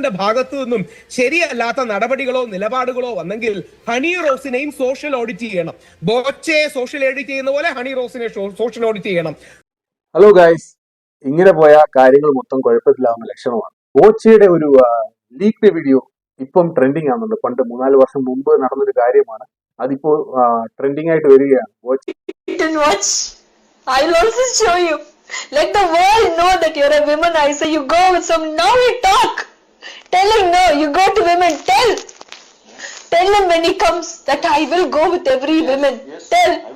ന്റെ ഭാഗത്തു നിന്നും ശരിയല്ലാത്ത നടപടികളോ നിലപാടുകളോ വന്നെങ്കിൽ ഹണി റോസിനെയും സോഷ്യൽ ഓഡിറ്റ് ചെയ്യണം. ബോച്ചയെ സോഷ്യൽ ഓഡിറ്റ് ചെയ്യുന്ന പോലെ ഹണി റോസിനെ സോഷ്യൽ ഓഡിറ്റ് ചെയ്യണം. ഹലോ ഗായ്സ് ഇങ്ങനെ പോയ കാര്യങ്ങൾ മൊത്തം കുഴപ്പത്തിലാവുന്ന ലക്ഷണമാണ്. ബോച്ചയുടെ ഒരു ലീക്ഡ് വീഡിയോ ഇപ്പം ട്രെൻഡിങ് ആവുന്നുണ്ട് പണ്ട് മൂന്നാൽ വർഷം മുമ്പ് നടന്നൊരു കാര്യമാണ്. അതിപ്പോ ട്രെൻഡിങ് ആയിട്ട് വരികയാണ്. Let the world know that you're a womanizer. You go with some now we talk. Telling no, you go to women. Tell. Tell him when he comes that I will go with every woman. Yes, Tell.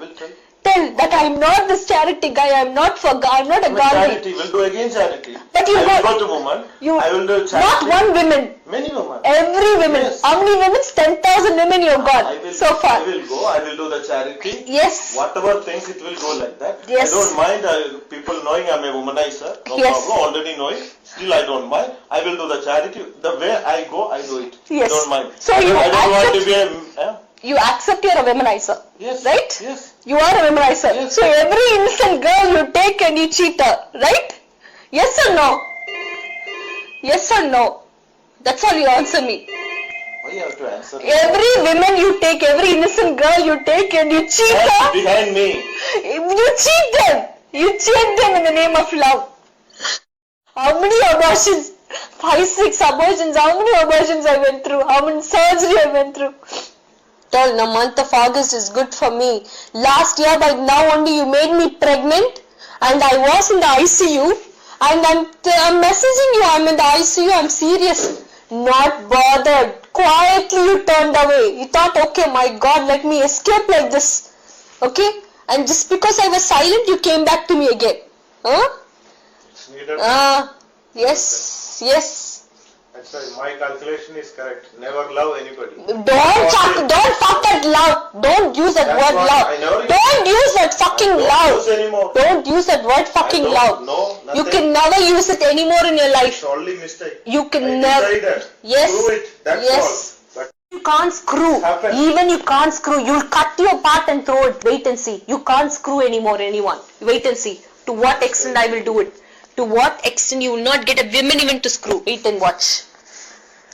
I tell. That I'm not this charity guy. I'm not for. I'm not a Gandhi. charity, will do again charity. But you I will go- to woman. You I will do not one woman. Many women. Every woman. Yes. How many women? Ten thousand women you've got I will, so far. I will go. I will do the charity. Yes. Whatever things it will go like that. Yes. I don't mind uh, people knowing I'm a womanizer. No Yes. problem. Already knowing. Still I don't mind. I will do the charity. The way I go, I do it. Yes. I don't mind. So I you don't, I don't want to be a. eh? You accept you're a womanizer. Yes. Right? Yes. You are a womanizer. Yes. So every innocent girl you take and you cheat her, right? Yes or no? Yes or no? That's all you answer me. Why you have to answer? Every woman you take, every innocent girl you take and you cheat That's her, behind me. you cheat them. You cheat them in the name of love. How many abortions? Five, six abortions. How many abortions I went through? How many surgery I went through? Tell the month of August is good for me. Last year by now only you made me pregnant and I was in the ICU and I'm, I'm messaging you I'm in the ICU I'm serious. Not bothered. Quietly you turned away. You thought okay my god let me escape like this. Okay? And just because I was silent you came back to me again. Huh? Ah, yes, yes. That's why my calculation is correct. Never love anybody. Don't talk, don't talk that love. Don't use that That's word what love. I never use. Don't use that fucking Don't love. use. Don't use that word fucking love. know You can never use it anymore in your life. It's only mistake. You can never. Yes. Prove it. That's Yes. all. But You can't screw. Even you can't screw. You'll cut your part and throw it. Wait and see. You can't screw anymore anyone. Wait and see. To what extent I will do it. To what extent you will not get a woman even to screw. Wait and watch.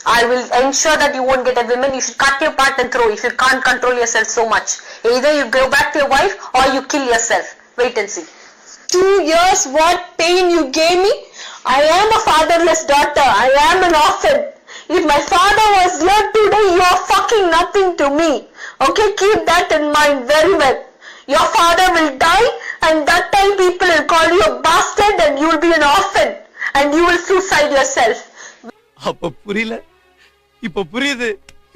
I will ensure that you won't get a woman. You should cut your part and throw if you can't control yourself so much. Either you go back to your wife or you kill yourself. Wait and see. Two years, what pain you gave me. I am a fatherless daughter. I am an orphan. If my father was here today, you are fucking nothing to me. Okay, keep that in mind very well. Your father will die, and that time people will call you a bastard, and you will be an orphan, and you will suicide yourself. அப்ப புரியல ഇപ്പൊ പുരീത്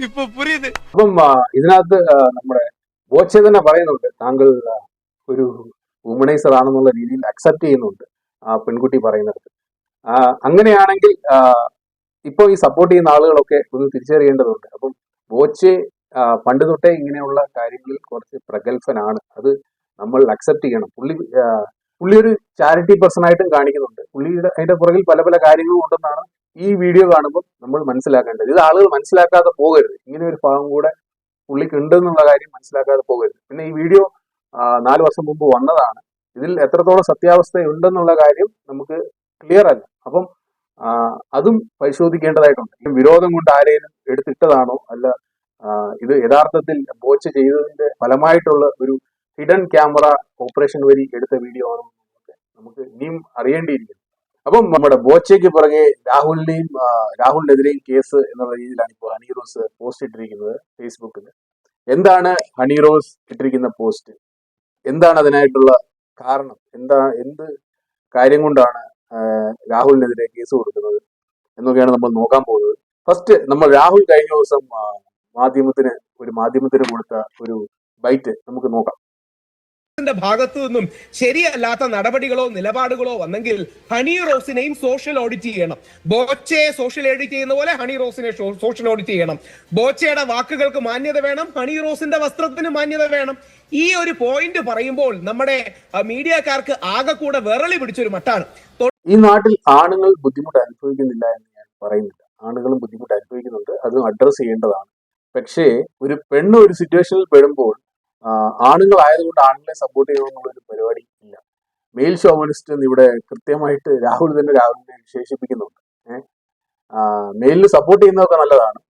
ഇപ്പൊ പുരീത് അപ്പം ഇതിനകത്ത് നമ്മുടെ ബോച്ചെ പറയുന്നുണ്ട് താങ്കൾ ഒരു ഹ്യൂമണൈസർ ആണെന്നുള്ള രീതിയിൽ അക്സെപ്റ്റ് ചെയ്യുന്നുണ്ട് ആ പെൺകുട്ടി പറയുന്നത്. അങ്ങനെയാണെങ്കിൽ ഇപ്പൊ ഈ സപ്പോർട്ട് ചെയ്യുന്ന ആളുകളൊക്കെ ഒന്ന് തിരിച്ചറിയേണ്ടതുണ്ട്. അപ്പം ബോച്ചെ പണ്ട് തൊട്ടേ ഇങ്ങനെയുള്ള കാര്യങ്ങളിൽ കുറച്ച് പ്രഗത്ഭനാണ്. അത് നമ്മൾ അക്സെപ്റ്റ് ചെയ്യണം. പുള്ളി പുള്ളി ഒരു ചാരിറ്റി പേഴ്സൺ ആയിട്ടും കാണിക്കുന്നുണ്ട്. പുള്ളിയുടെ അതിന്റെ പുറകിൽ പല പല കാര്യങ്ങളും ഉണ്ടെന്നാണ് ഈ വീഡിയോ കാണുമ്പോൾ നമ്മൾ മനസ്സിലാക്കേണ്ടത് ഇത് ആളുകൾ മനസ്സിലാക്കാതെ പോകരുത്. ഇങ്ങനെ ഒരു ഭാഗം കൂടെ പുള്ളിക്ക് ഉണ്ടെന്നുള്ള കാര്യം മനസ്സിലാക്കാതെ പോകരുത്. പിന്നെ ഈ വീഡിയോ നാല് വർഷം മുമ്പ് വന്നതാണ്. ഇതിൽ എത്രത്തോളം സത്യാവസ്ഥ ഉണ്ടെന്നുള്ള കാര്യം നമുക്ക് ക്ലിയർ അല്ല. അപ്പം അതും പരിശോധിക്കേണ്ടതായിട്ടുണ്ട്. വിരോധം കൊണ്ട് ആരെയും എടുത്തിട്ടതാണോ? അല്ല ഇത് യഥാർത്ഥത്തിൽ ബോച്ച് ചെയ്തതിന്റെ ഫലമായിട്ടുള്ള ഒരു ഹിഡൻ ക്യാമറ ഓപ്പറേഷൻ വഴി എടുത്ത വീഡിയോ ആണോ? നമുക്ക് ഇനിയും അറിയേണ്ടിയിരിക്കുന്നു. അപ്പം നമ്മുടെ ബോച്ചയ്ക്ക് പുറകെ രാഹുലിനെയും രാഹുലിനെതിരെയും കേസ് എന്നുള്ള രീതിയിലാണ് ഇപ്പോൾ ഹണി റോസ് പോസ്റ്റ് ഇട്ടിരിക്കുന്നത് ഫേസ്ബുക്കിൽ. എന്താണ് ഹണി റോസ് ഇട്ടിരിക്കുന്ന പോസ്റ്റ്? എന്താണ് അതിനായിട്ടുള്ള കാരണം? എന്താ എന്ത് കാര്യം കൊണ്ടാണ് രാഹുലിനെതിരെ കേസ് കൊടുക്കുന്നത് എന്നൊക്കെയാണ് നമ്മൾ നോക്കാൻ പോകുന്നത്. ഫസ്റ്റ് നമ്മൾ രാഹുൽ കഴിഞ്ഞ ദിവസം മാധ്യമത്തിന് ഒരു മാധ്യമത്തിന് കൊടുത്ത ഒരു ബൈറ്റ് നമുക്ക് നോക്കാം. ന്റെ ഭാഗത്തു നിന്നും ശരിയല്ലാത്ത നടപടികളോ നിലപാടുകളോ വന്നെങ്കിൽ ഹണി റോസിനെയും സോഷ്യൽ ഓഡിറ്റ് ചെയ്യണം. ബോച്ചയെ സോഷ്യൽ ഓഡിറ്റ് ചെയ്യുന്ന പോലെ ഹണി റോസിനെ സോഷ്യൽ ഓഡിറ്റ് ചെയ്യണം. ബോച്ചയുടെ വാക്കുകൾക്ക് മാന്യത വേണം ഹണി റോസിന്റെ വസ്ത്രത്തിന് മാന്യത വേണം. ഈ ഒരു പോയിന്റ് പറയുമ്പോൾ നമ്മുടെ മീഡിയക്കാർക്ക് ആകെ കൂടെ വിറളി പിടിച്ചൊരു മട്ടാണ്. ഈ നാട്ടിൽ ആണുങ്ങൾ ബുദ്ധിമുട്ട് അനുഭവിക്കുന്നില്ല എന്ന് ഞാൻ പറയുന്നില്ല. ആണുങ്ങളും ബുദ്ധിമുട്ട് അനുഭവിക്കുന്നുണ്ട്. അതും അഡ്രസ്സ് ചെയ്യേണ്ടതാണ്. പക്ഷേ ഒരു പെണ്ണ് ഒരു സിറ്റുവേഷനിൽ പെടുമ്പോൾ ആണുങ്ങളായതുകൊണ്ട് ആണുങ്ങളെ സപ്പോർട്ട് ചെയ്യണമെന്നുള്ളൊരു പരിപാടി ഇല്ല. മെയിൽ ഷോമനിസ്റ്റ് എന്ന് ഇവിടെ കൃത്യമായിട്ട് രാഹുൽ തന്നെ രാഹുലിനെ വിശേഷിപ്പിക്കുന്നുണ്ട്. ഏഹ് മെയിലിന് സപ്പോർട്ട് ചെയ്യുന്നതൊക്കെ നല്ലതാണ്.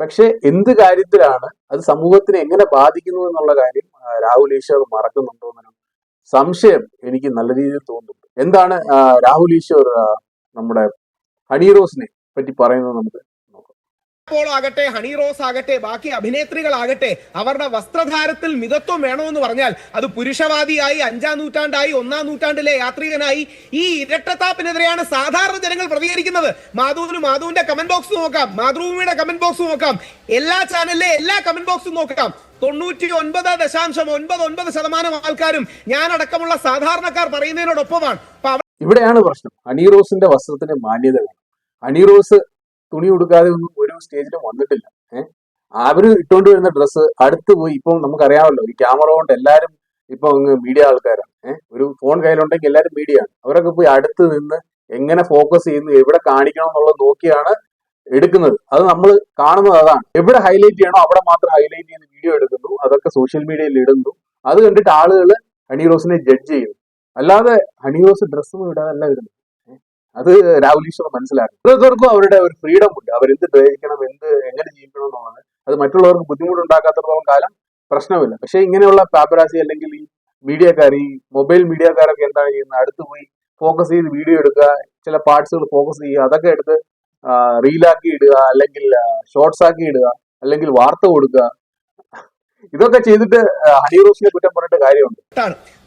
പക്ഷെ എന്ത് കാര്യത്തിലാണ് അത് സമൂഹത്തിനെ എങ്ങനെ ബാധിക്കുന്നു എന്നുള്ള കാര്യം രാഹുൽ ഈശ്വർ മറക്കുന്നുണ്ടോ എന്നൊരു സംശയം എനിക്ക് നല്ല രീതിയിൽ തോന്നുന്നുണ്ട്. എന്താണ് രാഹുൽ ഈശ്വർ നമ്മുടെ ഹണി റോസിനെ പറ്റി പറയുന്നത് നമുക്ക് പോൾ ആകട്ടെ ഹണി റോസ് ആകട്ടെ ബാക്കി അഭിനേത്രികളാകട്ടെ അവരുടെ വസ്ത്രധാരത്തിൽ മിതത്വം വേണമെന്ന് പറഞ്ഞാൽ അത് പുരുഷവാദിയായി അഞ്ചാം നൂറ്റാണ്ടായി ഒന്നാം നൂറ്റാണ്ടിലെ യാത്രികനായി ഈ ഇരട്ടത്താപ്പിനെതിരെയാണ് സാധാരണ ജനങ്ങൾ പ്രതികരിക്കുന്നത്. മാധുവിന് മാധുവിന്റെ കമന്റ് ബോക്സ് നോക്കാം മാതൃഭൂമിയുടെ കമന്റ് ബോക്സ് നോക്കാം എല്ലാ ചാനലിലെ എല്ലാ കമന്റ് ബോക്സും നോക്കാം. തൊണ്ണൂറ്റി ഒൻപത് ദശാംശം ഒൻപത് ഒൻപത് ശതമാനം ആൾക്കാരും ഞാനടക്കമുള്ള സാധാരണക്കാർ പറയുന്നതിനോടൊപ്പമാണ്. ഇവിടെയാണ് പ്രശ്നം. ഹണി റോസിന്റെ വസ്ത്രത്തിന് മാന്യത ഹണി റോസ് തുണി ഉടുക്കാതെ ഒന്നും ഒരു സ്റ്റേജിലും വന്നിട്ടില്ല. ഏഹ് അവർ ഇട്ടുകൊണ്ട് വരുന്ന ഡ്രസ്സ് അടുത്ത് പോയി ഇപ്പം നമുക്കറിയാമല്ലോ ഈ ക്യാമറ കൊണ്ട് എല്ലാവരും ഇപ്പൊ അങ്ങ് മീഡിയ ആൾക്കാരാണ്. ഏഹ് ഒരു ഫോൺ കയ്യിലുണ്ടെങ്കിൽ എല്ലാവരും മീഡിയ ആണ് അവരൊക്കെ പോയി അടുത്ത് നിന്ന് എങ്ങനെ ഫോക്കസ് ചെയ്യുന്നു എവിടെ കാണിക്കണം എന്നുള്ളത് നോക്കിയാണ് എടുക്കുന്നത്. അത് നമ്മൾ കാണുന്നത് അതാണ്. എവിടെ ഹൈലൈറ്റ് ചെയ്യണോ അവിടെ മാത്രം ഹൈലൈറ്റ് ചെയ്ത് വീഡിയോ എടുക്കുന്നു അതൊക്കെ സോഷ്യൽ മീഡിയയിൽ ഇടുന്നു. അത് കണ്ടിട്ട് ആളുകൾ ഹണി റോസിനെ ജഡ്ജ് ചെയ്യുന്നു. അല്ലാതെ ഹണി റോസ് ഡ്രസ്സൊന്നും ഇടാതല്ല വരുന്നത് ഏ? അത് രാഹുൽ ഈശ്വർ മനസ്സിലാക്കും ഓരോരുത്തർക്കും അവരുടെ ഒരു ഫ്രീഡം ഉണ്ട്. അവരെന്ത് ധരിക്കണം എന്ത് എങ്ങനെ ജീവിക്കണം എന്നുള്ളത് അത് മറ്റുള്ളവർക്ക് ബുദ്ധിമുട്ടുണ്ടാക്കാത്തടത്തോളം കാലം പ്രശ്നമില്ല. പക്ഷെ ഇങ്ങനെയുള്ള പാപ്പരാസി അല്ലെങ്കിൽ ഈ മീഡിയക്കാർ ഈ മൊബൈൽ മീഡിയക്കാരൊക്കെ എന്താണ് ചെയ്യുന്നത്? അടുത്ത് പോയി ഫോക്കസ് ചെയ്ത് വീഡിയോ എടുക്കുക ചില പാർട്സുകൾ ഫോക്കസ് ചെയ്യുക അതൊക്കെ എടുത്ത് റീലാക്കി ഇടുക അല്ലെങ്കിൽ ഷോർട്സ് ആക്കി ഇടുക അല്ലെങ്കിൽ വാർത്ത കൊടുക്കുക. ഇതൊക്കെ ചെയ്തിട്ട് ഹണി കുറ്റം പറഞ്ഞിട്ട് കാര്യമുണ്ട്.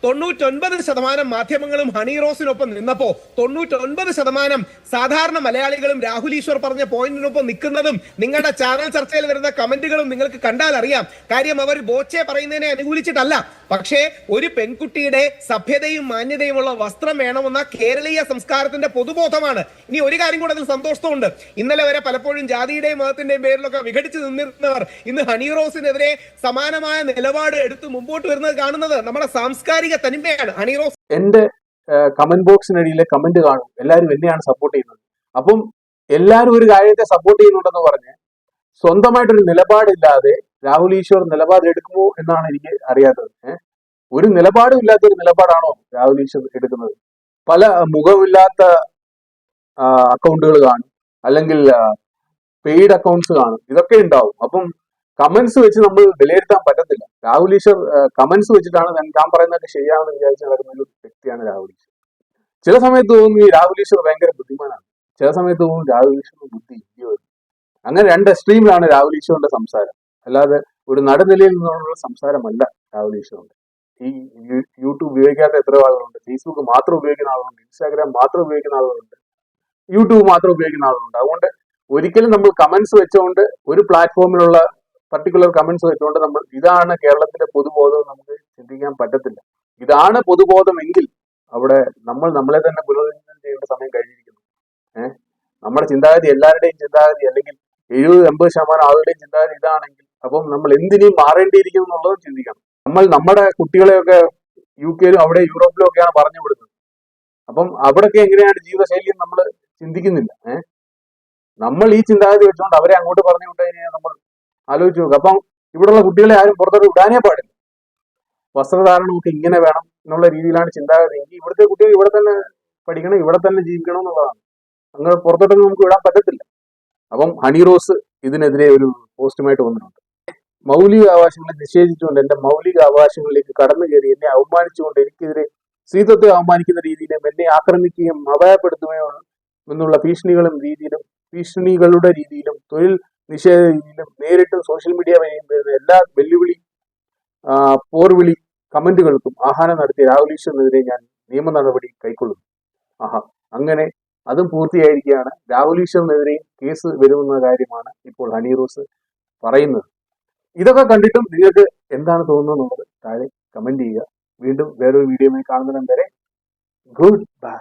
തൊണ്ണൂറ്റൊൻപത് ശതമാനം മാധ്യമങ്ങളും ഹണി റോസിനൊപ്പം നിന്നപ്പോ തൊണ്ണൂറ്റൊൻപത് ശതമാനം സാധാരണ മലയാളികളും രാഹുൽ ഈശ്വർ പറഞ്ഞ പോയിന്റിനൊപ്പം നിൽക്കുന്നതും നിങ്ങളുടെ ചാനൽ ചർച്ചയിൽ വരുന്ന കമന്റുകളും നിങ്ങൾക്ക് കണ്ടാൽ അറിയാം. കാര്യം അവർ ബോച്ചെ പറയുന്നതിനെ അനുകൂലിച്ചിട്ടല്ല. പക്ഷേ ഒരു പെൺകുട്ടിയുടെ സഭ്യതയും മാന്യതയുമുള്ള വസ്ത്രം വേണമെന്ന കേരളീയ സംസ്കാരത്തിന്റെ പൊതുബോധമാണ്. ഇനി ഒരു കാര്യം കൂടെ അതിൽ സന്തോഷമുണ്ട് ഇന്നലെ വരെ പലപ്പോഴും ജാതിയുടെയും മതത്തിന്റെയും പേരിലൊക്കെ വിഘടിച്ച് നിന്നിരുന്നവർ ഇന്ന് ഹണി റോസിനെതിരെ സമാനമായ നിലപാട് എടുത്ത് മുമ്പോട്ട് വരുന്നത് കാണുന്നത് നമ്മുടെ സാംസ്കാരിക തനിമയാണ് ഹണി റോസ്. എന്റെ കമന്റ് ബോക്സിനടിയിലെ കമന്റ് കാണും. എല്ലാവരും എന്നെയാണ് സപ്പോർട്ട് ചെയ്യുന്നത്. അപ്പം എല്ലാവരും ഒരു കാര്യത്തെ സപ്പോർട്ട് ചെയ്യുന്നുണ്ടെന്ന് പറഞ്ഞ് സ്വന്തമായിട്ടൊരു നിലപാടില്ലാതെ രാഹുൽ ഈശ്വർ നിലപാട് എടുക്കുമോ എന്നാണ് എനിക്ക് അറിയാത്തത്. ഒരു നിലപാടും ഇല്ലാത്ത ഒരു നിലപാടാണോ രാഹുൽ ഈശ്വർ എടുക്കുന്നത്? പല മുഖമില്ലാത്ത അക്കൗണ്ടുകൾ കാണും. അല്ലെങ്കിൽ പെയ്ഡ് അക്കൗണ്ട്സ് കാണും. ഇതൊക്കെ ഉണ്ടാവും. അപ്പം കമന്റ്സ് വെച്ച് നമ്മൾ വിലയിരുത്താൻ പറ്റത്തില്ല. രാഹുൽ ഈശ്വർ കമന്റ്സ് വെച്ചിട്ടാണ് താൻ പറയുന്നതൊക്കെ ശരിയാണെന്ന് വിചാരിച്ച് നടക്കുന്ന ഒരു വ്യക്തിയാണ് രാഹുൽ ഈശ്വർ. ചില സമയത്ത് തോന്നുന്നു ഈ രാഹുൽ ഈശ്വർ ഭയങ്കര ബുദ്ധിമാനാണ്. ചില സമയത്ത് തോന്നുന്നു രാഹുൽ ഈശ്വറിന് ബുദ്ധി ഇല്ലയോ. അങ്ങനെ രണ്ട് എക്സ്ട്രീമിലാണ് രാഹുൽ ഈശ്വറിന്റെ സംസാരം. അല്ലാതെ ഒരു നടുനിലയിൽ നിന്നുള്ള സംസാരമല്ല രാഹുൽ ഈശ്വറിന്റെ. ഈ യൂട്യൂബ് ഉപയോഗിക്കാത്ത എത്ര ആളുകളുണ്ട്? ഫേസ്ബുക്ക് മാത്രം ഉപയോഗിക്കുന്ന ആളുകളുണ്ട്. ഇൻസ്റ്റാഗ്രാം മാത്രം ഉപയോഗിക്കുന്ന ആളുകളുണ്ട്. യൂട്യൂബ് മാത്രം ഉപയോഗിക്കുന്ന ആളുകളുണ്ട്. അതുകൊണ്ട് ഒരിക്കലും നമ്മൾ കമന്റ്സ് വെച്ചുകൊണ്ട് ഒരു പ്ലാറ്റ്ഫോമിലുള്ള പർട്ടിക്കുലർ കമന്റ്സ് വെച്ചുകൊണ്ട് നമ്മൾ ഇതാണ് കേരളത്തിന്റെ പൊതുബോധം നമുക്ക് ചിന്തിക്കാൻ പറ്റത്തില്ല. ഇതാണ് പൊതുബോധമെങ്കിൽ അവിടെ നമ്മൾ നമ്മളെ തന്നെ പുനരുദ്ധരണം ചെയ്യേണ്ട സമയം കഴിഞ്ഞിരിക്കുന്നു. ഏഹ് നമ്മുടെ ചിന്താഗതി എല്ലാവരുടെയും ചിന്താഗതി അല്ലെങ്കിൽ എഴുപത് എൺപത് ശതമാനം ആളുകളുടെയും ചിന്താഗതി ഇതാണെങ്കിൽ അപ്പം നമ്മൾ എന്തിനേയും മാറേണ്ടിയിരിക്കുന്നു എന്നുള്ളതും ചിന്തിക്കണം. നമ്മൾ നമ്മുടെ കുട്ടികളെയൊക്കെ യു കെയിലും അവിടെ യൂറോപ്പിലും ഒക്കെയാണ് പറഞ്ഞു വിടുന്നത്. അപ്പം അവിടെയൊക്കെ എങ്ങനെയാണ് ജീവിതശൈലി നമ്മൾ ചിന്തിക്കുന്നില്ല. ഏഹ് നമ്മൾ ഈ ചിന്താഗതി വെച്ചുകൊണ്ട് അവരെ അങ്ങോട്ട് പറഞ്ഞു വിട്ട് നമ്മൾ ആലോചിച്ച് നോക്കുക അപ്പം ഇവിടെയുള്ള കുട്ടികളെ ആരും പുറത്തോട്ട് വിടാനേ പാടില്ല. വസ്ത്രധാരണമൊക്കെ ഇങ്ങനെ വേണം എന്നുള്ള രീതിയിലാണ് ചിന്താഗതി. എങ്കിൽ ഇവിടുത്തെ കുട്ടികൾ ഇവിടെ തന്നെ പഠിക്കണം ഇവിടെ തന്നെ ജീവിക്കണം എന്നുള്ളതാണ്. അങ്ങനെ പുറത്തോട്ടൊന്നും നമുക്ക് വിടാൻ പറ്റത്തില്ല. അപ്പം ഹണി റോസ് ഇതിനെതിരെ ഒരു പോസ്റ്റുമായിട്ട് വന്നിട്ടുണ്ട്. മൗലിക അവകാശങ്ങളെ നിഷേധിച്ചുകൊണ്ട് എന്റെ മൗലിക അവകാശങ്ങളിലേക്ക് കടന്നു കയറി എന്നെ അവമാനിച്ചുകൊണ്ട് എനിക്കെതിരെ സ്ത്രീത്വത്തെ അവമാനിക്കുന്ന രീതിയിലും എന്നെ ആക്രമിക്കുകയും അപായപ്പെടുത്തുകയും എന്നുള്ള ഭീഷണികളും രീതിയിലും ഭീഷണികളുടെ രീതിയിലും തൊഴിൽ നിഷേധ രീതിയിലും നേരിട്ടും സോഷ്യൽ മീഡിയ വഴിയും വരുന്ന എല്ലാ വെല്ലുവിളി പോർവിളി കമന്റുകൾക്കും ആഹ്വാനം നടത്തിയ രാഹുൽ ഈശ്വറിനെതിരെ ഞാൻ നിയമ നടപടി കൈക്കൊള്ളുന്നു. ആഹാ അങ്ങനെ അതും പൂർത്തിയായിരിക്കുകയാണ്. രാഹുൽ ഈശ്വറിനെതിരെയും കേസ് വരുമെന്ന കാര്യമാണ് ഇപ്പോൾ ഹണി റോസ് പറയുന്നത്. ഇതൊക്കെ കണ്ടിട്ടും നിങ്ങൾക്ക് എന്താണ് തോന്നുന്നത് താഴെ കമന്റ് ചെയ്യുക. വീണ്ടും വേറൊരു വീഡിയോയുമായി കാണുന്നതിനും വരെ ഗുഡ് ബൈ